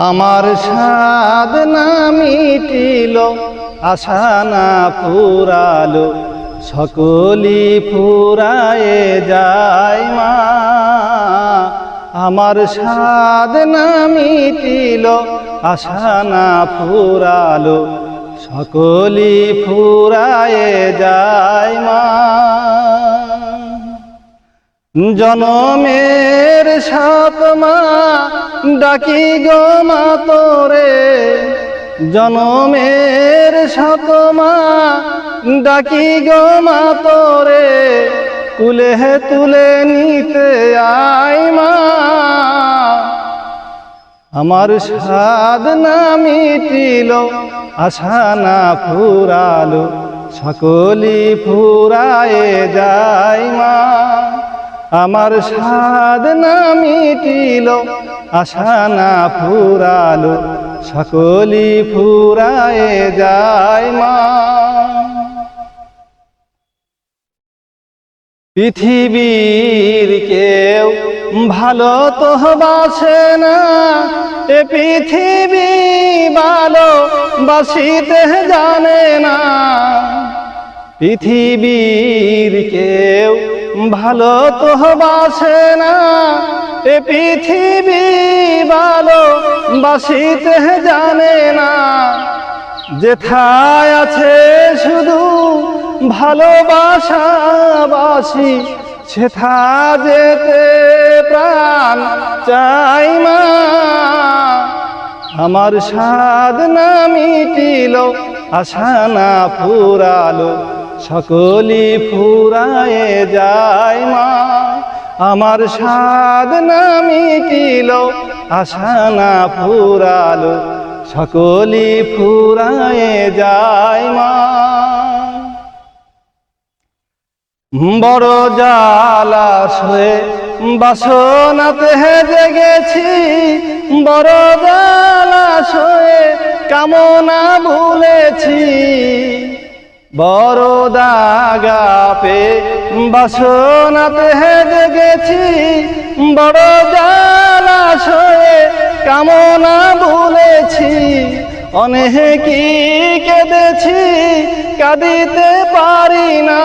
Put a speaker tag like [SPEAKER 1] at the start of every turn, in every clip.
[SPEAKER 1] আমার সাদ না মিটিল, আশা না ফুরালো সকলি ফুরায়ে যায় মা। আমার সাদ না মিটিল, আশা না ফুরালো সকলি ফুরায়ে যায় মা। জনমের সাত মা ডাকি গো মা তোরে, জনমের সাত মা। ডাকি গো মা তোরে কুলে তুলে নিতে আয় মা। আমার সাদ না মিটিল, আশা না ফুরালো সকলি ফুরায়ে যায় মা। আমার সাদ না মিটিল আশা না ফুরালো, সকলি ফুরায়ে যায় মা। পৃথিবীর কেউ ভালো তো বাসে না, এ পৃথিবী ভালো বাসিতে জানে না। পৃথিবীর কেউ ভালো তো বাসে না এ পৃথিবী ভালো, বাসিতে জানে না। যেথায় আছে শুধু ভালোবাসা বাসি সেথা যেতে প্রাণ চাই মা। আমার সাদ না মিটিল, আশা না ফুরালো সকলি ফুরায়ে যায় মা। আমার সাদ না মিটিল আশা না ফুরালো সকলি ফুরায়ে যায় মা। বড় জালাশয়ে বাসনাতে জেগেছি বড় জালাশয়ে কামনা ভুলেছি। বড় দাগা পে বাসনাতে জেগেছি বড় জালাশয়ে কামনা ভুলেছি অনেক কি কেঁদেছি কাঁদিতে পারি না,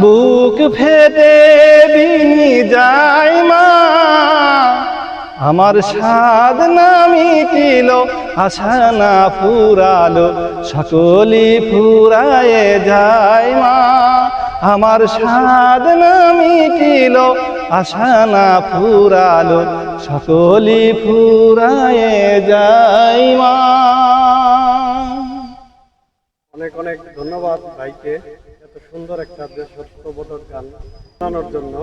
[SPEAKER 1] বুক ফেটে বিনি মা আমার সাদ না মিটিল, আশা ফুরালো সকলি ফুরায়ে যায় মা। আমার সাদ না মিটিল, আশা ফুরালো সকলি ফুরায়ে যায় মা।
[SPEAKER 2] অনেক অনেক ধন্যবাদ ভাইকে, এত সুন্দর একটা দেশত্ববোধক গান জন্য।